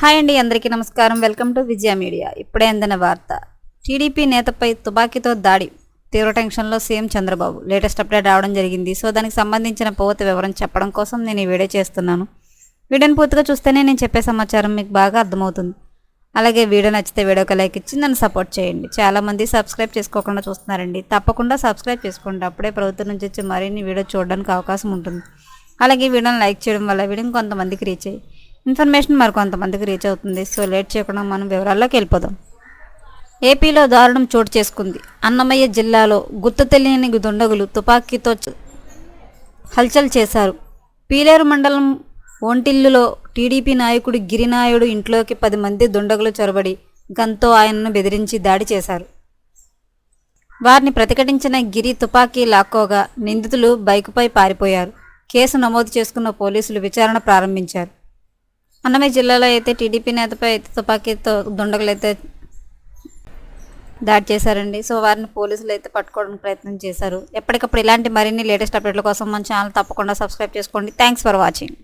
Hi అండి అందరికీ నమస్కారం. Welcome to Vijaya media. ఇప్పుడే అందిన వార్త. టీడీపీ నేతపై తుపాకీతో దాడి. తీవ్ర టెన్షన్లో సీఎం చంద్రబాబు. లేటెస్ట్ అప్డేట్ రావడం జరిగింది. సో దానికి సంబంధించిన పూర్తి వివరం చెప్పడం కోసం నేను ఈ వీడియో చేస్తున్నాను. వీడియోని పూర్తిగా చూస్తేనే నేను చెప్పే సమాచారం మీకు బాగా అర్థమవుతుంది. అలాగే వీడియో నచ్చితే వీడియోకి లైక్ ఇచ్చి నన్ను సపోర్ట్ చేయండి. చాలామంది సబ్స్క్రైబ్ చేసుకోకుండా చూస్తున్నారండి. తప్పకుండా సబ్స్క్రైబ్ చేసుకోండి. అప్పుడే ప్రభుత్వం నుంచి వచ్చి మరిన్ని వీడియో చూడడానికి అవకాశం ఉంటుంది. అలాగే వీడియోని లైక్ చేయడం వల్ల వీడియోని కొంతమందికి రీచ్ అయ్యి ఇన్ఫర్మేషన్ మరి కొంతమందికి రీచ్ అవుతుంది. సో లేట్ చేయకుండా మనం వివరాల్లోకి వెళ్ళిపోదాం. ఏపీలో దారుణం చోటు చేసుకుంది. అన్నమయ్య జిల్లాలో గుర్తు తెలియని దుండగులు తుపాకీతో చ- హల్చల్ చేశారు. పీలేరు మండలం ఒంటిల్లులో టీడీపీ నాయకుడు గిరినాయుడు ఇంట్లోకి పది మంది దుండగులు చొరబడి గన్తో ఆయనను బెదిరించి దాడి చేశారు. వారిని ప్రతిఘటించిన గిరి తుపాకీ లాక్కోగా నిందితులు బైకుపై పారిపోయారు. కేసు నమోదు చేసుకున్న పోలీసులు విచారణ ప్రారంభించారు. అన్నమయ్య జిల్లాలో అయితే టీడీపీ నేతపై అయితే తుపాకీతో దుండగులు అయితే దాడి చేశారండి. సో వారిని పోలీసులు అయితే పట్టుకోవడానికి ప్రయత్నం చేశారు. ఎప్పటికప్పుడు ఇలాంటి మరిన్ని లేటెస్ట్ అప్డేట్ల కోసం మన ఛానల్ తప్పకుండా సబ్స్క్రైబ్ చేసుకోండి. Thanks for watching